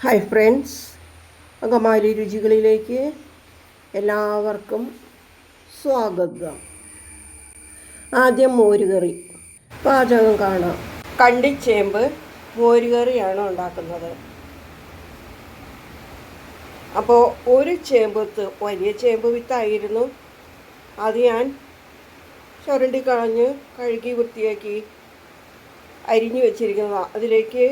Hi friends Angamaly രുചികളിലേക്ക് എല്ലാവർക്കും സ്വാഗതം. ആദ്യം മോരുകറി. പാചകം കാണാം. കണ്ടിച്ചേമ്പ് മോരുകറിയാണ് ഉണ്ടാക്കുന്നത്. അപ്പോൾ ഒരു ചേമ്പത്ത് വലിയ ചേമ്പ് വിത്തായിരുന്നു. അത് ഞാൻ ചുരണ്ടി കളഞ്ഞ് കഴുകി വൃത്തിയാക്കി അരിഞ്ഞു വെച്ചിരിക്കുന്നതാണ് അതിലേക്ക്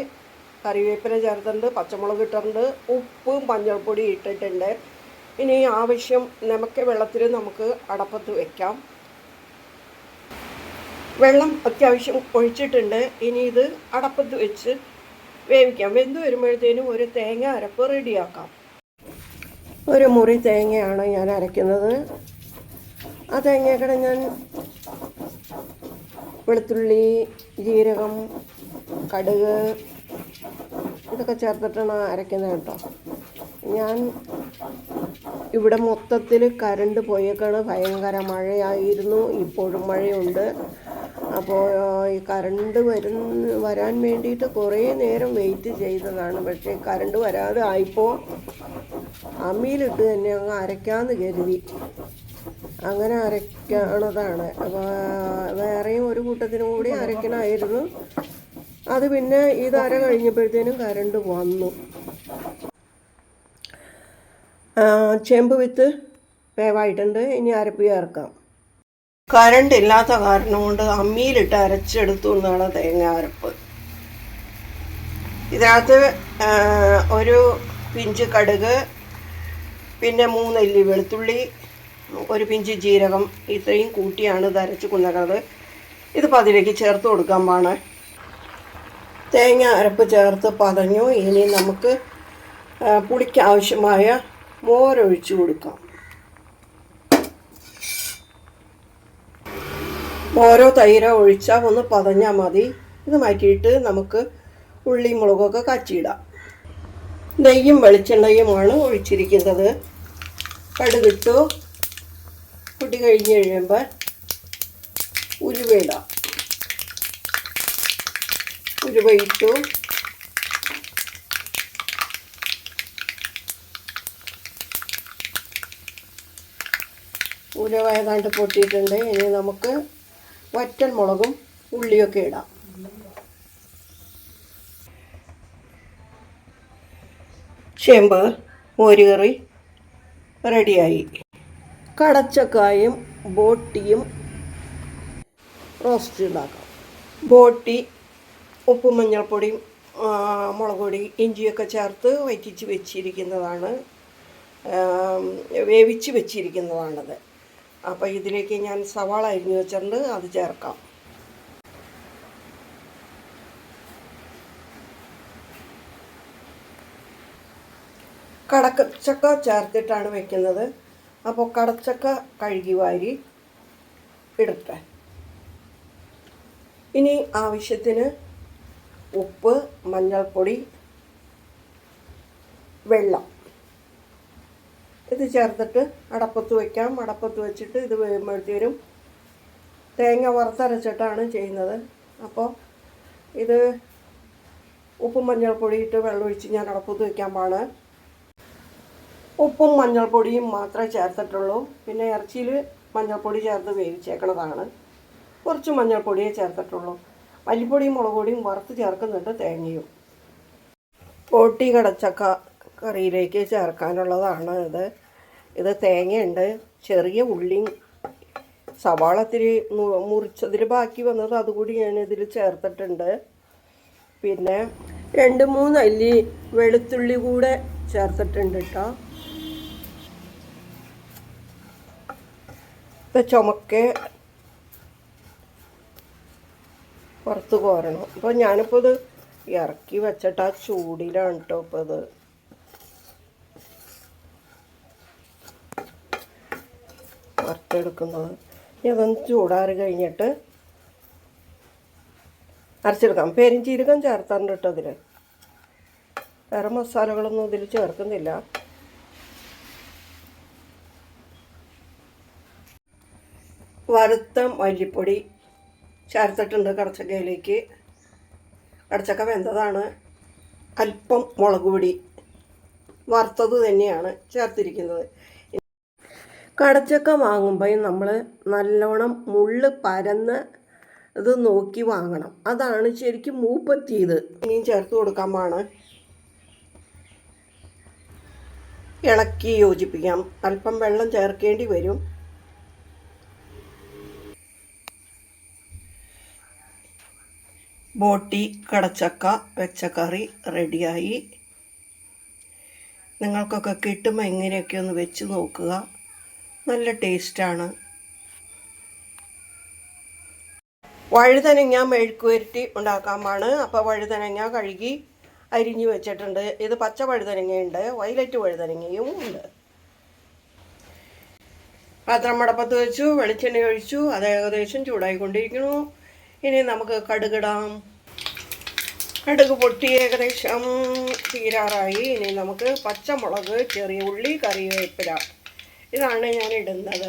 കറിവേപ്പില ചേർത്തിട്ടുണ്ട് പച്ചമുളക് ഇട്ടിട്ടുണ്ട് ഉപ്പും മഞ്ഞൾപ്പൊടി ഇട്ടിട്ടുണ്ട്. ഇനി ആവശ്യം നമുക്ക് വെള്ളത്തിൽ നമുക്ക് അടപ്പത്ത് വെക്കാം. വെള്ളം അത്യാവശ്യം ഒഴിച്ചിട്ടുണ്ട്. ഇനി ഇത് അടപ്പത്ത് വെച്ച് വേവിക്കാം. വെന്ത് വരുമ്പോഴത്തേനും ഒരു തേങ്ങ അരപ്പ് റെഡിയാക്കാം. ഒരു മുറി തേങ്ങയാണ് ഞാൻ അരയ്ക്കുന്നത് ആ തേങ്ങയൊക്കെ ഞാൻ വെളുത്തുള്ളി ജീരകം കടുക് ഇതൊക്കെ ചേർത്തിട്ടാണ് അരയ്ക്കുന്നത് കേട്ടോ. ഞാൻ ഇവിടെ മൊത്തത്തിൽ കരണ്ട് പോയേക്കാണ്. ഭയങ്കര മഴയായിരുന്നു. ഇപ്പോഴും മഴയുണ്ട്. അപ്പോൾ ഈ കരണ്ട് വരുന്ന വരാൻ വേണ്ടിയിട്ട് കുറേ നേരം വെയിറ്റ് ചെയ്തതാണ്. പക്ഷേ കരണ്ട് വരാതെ ആയിപ്പോൾ അമ്മിയിലിട്ട് തന്നെ അങ്ങ് അരയ്ക്കാമെന്ന് കരുതി. അങ്ങനെ അരയ്ക്കണതാണ്. അപ്പോൾ വേറെയും ഒരു കൂട്ടത്തിനും കൂടി അരയ്ക്കണമായിരുന്നു. അത് പിന്നെ ഈ ധാര കഴിഞ്ഞപ്പോഴത്തേനും കരണ്ട് വന്നു. ചെമ്പ് വിത്ത് വേവായിട്ടുണ്ട്. ഇനി അരപ്പ് ചേർക്കാം. കരണ്ട് ഇല്ലാത്ത കാരണം കൊണ്ട് അമ്മിയിലിട്ട് അരച്ചെടുത്തു എന്നാണ് തേങ്ങ അരപ്പ്. ഇതിനകത്ത് ഒരു പിഞ്ച് കടുക് പിന്നെ മൂന്നല്ലി വെളുത്തുള്ളി ഒരു പിഞ്ച് ജീരകം ഇത്രയും കൂട്ടിയാണ് ഇത് അരച്ച് കുന്നക്കുന്നത് ഇത് അതിലേക്ക് ചേർത്ത് കൊടുക്കാൻ പാണ് തേങ്ങ അരപ്പ് ചേർത്ത് പതഞ്ഞു. ഇനി നമുക്ക് പുളിക്ക് ആവശ്യമായ മോരൊഴിച്ച് കൊടുക്കാം. മോരോ തൈരോ ഒഴിച്ചാൽ ഒന്ന് പതഞ്ഞാൽ മതി. ഇത് മാറ്റിയിട്ട് നമുക്ക് ഉള്ളി മുളകൊക്കെ കച്ചിയിടാം നെയ്യും വെളിച്ചെണ്ണയുമാണ് ഒഴിച്ചിരിക്കുന്നത്. കടുകിട്ടു കുട്ടി കഴിഞ്ഞ് കഴിയുമ്പോൾ ഉലുവയിടാം ഉലുവ ഇട്ടു ഉലുവ ഏതാണ്ട് പൊട്ടിയിട്ടുണ്ട്. ഇനി നമുക്ക് വറ്റൽ മുളകും ഉള്ളിയൊക്കെ ഇടാം. ചേമ്പ് മോരുകറി റെഡിയായി. കടച്ചക്കായും ബോട്ടിയും റോസ്റ്റ് ഉണ്ടാക്കാം. ബോട്ടി ഉപ്പും മഞ്ഞൾപ്പൊടിയും മുളക് പൊടി ഇഞ്ചിയൊക്കെ ചേർത്ത് വറ്റിച്ച് വെച്ചിരിക്കുന്നതാണ്. വേവിച്ച് വെച്ചിരിക്കുന്നതാണത്. അപ്പോൾ ഇതിലേക്ക് ഞാൻ സവാള അരിഞ്ഞു വെച്ചിട്ടുണ്ട് അത് ചേർക്കാം. കടച്ചക്ക ചേർത്തിട്ടാണ് വെക്കുന്നത്. അപ്പോൾ കടച്ചക്ക കഴുകി വാരി ഇടട്ടെ ഇനി ആവശ്യത്തിന് ഉപ്പ് മഞ്ഞൾപ്പൊടി വെള്ളം. ഇത് ചേർത്തിട്ട് അടപ്പത്ത് വയ്ക്കാം അടപ്പത്ത് വെച്ചിട്ട് ഇത് വരുമ്പോഴത്തേനും തേങ്ങ വറുത്തരച്ചിട്ടാണ് ചെയ്യുന്നത്. അപ്പോൾ ഇത് ഉപ്പും മഞ്ഞൾപ്പൊടി ഇട്ട് വെള്ളമൊഴിച്ച് ഞാൻ അടപ്പത്ത് വയ്ക്കാൻ പാണ് ഉപ്പും മഞ്ഞൾപ്പൊടിയും മാത്രമേ ചേർത്തിട്ടുള്ളൂ. പിന്നെ ഇറച്ചിയിൽ മഞ്ഞൾപ്പൊടി ചേർത്ത് വേവിച്ചേക്കണതാണ്. കുറച്ച് മഞ്ഞൾപ്പൊടിയേ ചേർത്തിട്ടുള്ളൂ. മല്ലിപ്പൊടിയും മുളക് പൊടിയും വറുത്ത് ചേർക്കുന്നുണ്ട് തേങ്ങയും. പൊട്ടി കടച്ചക്ക കറിയിലേക്ക് ചേർക്കാനുള്ളതാണ് ഇത്. ഇത് തേങ്ങയുണ്ട്. ചെറിയ ഉള്ളിയും സവാള മുറിച്ചതിൽ ബാക്കി വന്നത് അതുകൂടി ഞാൻ ഇതിൽ ചേർത്തിട്ടുണ്ട്. പിന്നെ രണ്ട് മൂന്ന് അല്ലി വെളുത്തുള്ളി കൂടെ ചേർത്തിട്ടുണ്ട് കേട്ടോ ഇപ്പം ചുമക്കെ പുറത്ത് കോരണം. അപ്പോൾ ഞാനിപ്പോൾ ഇത് ഇറക്കി വെച്ചിട്ട് ആ ചൂടിലാണ് കേട്ടോ ഇപ്പോൾ ഇത്. വറുത്തെടുക്കുന്നത്. ഇനി അതൊന്ന് ചൂടാറി കഴിഞ്ഞിട്ട് അരച്ചെടുക്കാം. പെരിഞ്ചീരകം ചേർത്താറുണ്ട് കേട്ടോ അതിൽ വേറെ മസാലകളൊന്നും ഇതിൽ ചേർക്കുന്നില്ല. വറുത്ത മല്ലിപ്പൊടി ചേർത്തിട്ടുണ്ട് കടച്ചക്കയിലേക്ക്. കടച്ചക്ക വെന്തതാണ്. അല്പം മുളക് പൊടി. വറുത്തത് തന്നെയാണ് ചേർത്തിരിക്കുന്നത്. കടച്ചക്ക വാങ്ങുമ്പോൾ നമ്മൾ നല്ലോണം മുള്ള് പരന്ന് ഇത് നോക്കി വാങ്ങണം. അതാണ് ശരിക്കും മൂപ്പത്തിയത്. ഇനിയും ചേർത്ത് കൊടുക്കാമാണ്. ഇളക്കി യോജിപ്പിക്കാം. അല്പം വെള്ളം ചേർക്കേണ്ടി വരും. ബോട്ടി കടച്ചക്ക വെച്ച കറി റെഡിയായി. നിങ്ങൾക്കൊക്കെ കിട്ടുമ്പോൾ ഇങ്ങനെയൊക്കെ ഒന്ന് വെച്ച് നോക്കുക. നല്ല ടേസ്റ്റാണ്. വഴുതനങ്ങ മെഴുക്കുവരട്ടി ഉണ്ടാക്കാമാണ്. അപ്പോൾ വഴുതനങ്ങ കഴുകി അരിഞ്ഞു വെച്ചിട്ടുണ്ട്. ഇത് പച്ച വഴുതനങ്ങയുണ്ട് വയലറ്റ് വഴുതനങ്ങയും ഉണ്ട്. പാത്രം മടപ്പത്ത് വെച്ചു വെളിച്ചെണ്ണ ഒഴിച്ചു. അത് ഏകദേശം ചൂടായിക്കൊണ്ടിരിക്കുന്നു. ഇനി നമുക്ക് കടുകിടാം. കടുക് പൊട്ടി ഏകദേശം തീരാറായി. ഇനി നമുക്ക് പച്ചമുളക് ചെറിയ ഉള്ളി കറിവേപ്പില. ഇതാണ് ഞാൻ ഇടുന്നത്.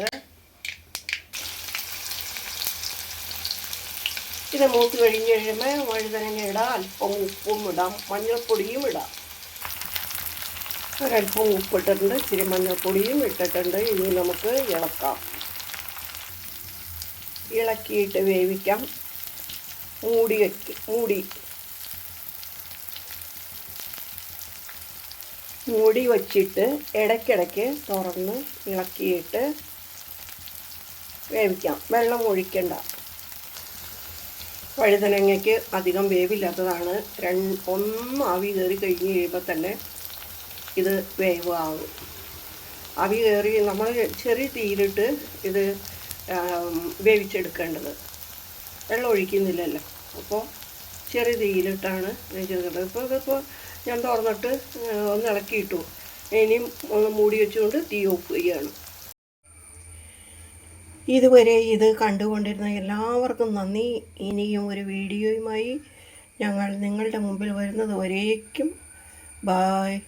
ഇത് മൂത്ത് കഴിഞ്ഞ് കഴിയുമ്പോൾ വഴുതനങ്ങ ഇടാം. അല്പം ഉപ്പും ഇടാം. മഞ്ഞൾപ്പൊടിയും ഇടാം. ഒരല്പം ഉപ്പിട്ടിട്ടുണ്ട്. ഇച്ചിരി മഞ്ഞൾപ്പൊടിയും ഇട്ടിട്ടുണ്ട്. ഇനി നമുക്ക് ഇളക്കാം. ഇളക്കിയിട്ട് വേവിക്കാം. മൂടി വയ്ക്കും മൂടി മൂടി വച്ചിട്ട് ഇടയ്ക്കിടയ്ക്ക് തുറന്ന് ഇളക്കിയിട്ട് വേവിക്കാം. വെള്ളം ഒഴിക്കണ്ട. വഴുതനങ്ങയ്ക്ക് അധികം വേവില്ലാത്തതാണ്. രണ്ട് ഒന്ന് ആവി കയറി കഴിഞ്ഞ് കഴിയുമ്പോൾ തന്നെ ഇത് വേവ് ആകും ആവി കയറി നമ്മൾ ചെറിയ തീയിലിട്ട് ഇത് വേവിച്ചെടുക്കേണ്ടത്. വെള്ളം ഒഴിക്കുന്നില്ലല്ലോ. അപ്പോൾ ചെറിയ തീയിലിട്ടാണ് വേവിച്ചെടുക്കേണ്ടത് ഇപ്പോൾ ഇതിപ്പോൾ ഞാൻ തുറന്നിട്ട് ഒന്ന് ഇളക്കിയിട്ടു. ഇനിയും ഒന്ന് മൂടി വെച്ചുകൊണ്ട് തീ ഓഫ് ചെയ്യുകയാണ് ഇതുവരെ ഇത് കണ്ടുകൊണ്ടിരുന്ന എല്ലാവർക്കും നന്ദി. ഇനിയും ഒരു വീഡിയോയുമായി ഞങ്ങൾ നിങ്ങളുടെ മുമ്പിൽ വരുന്നത് ഒരേക്കും ബായ്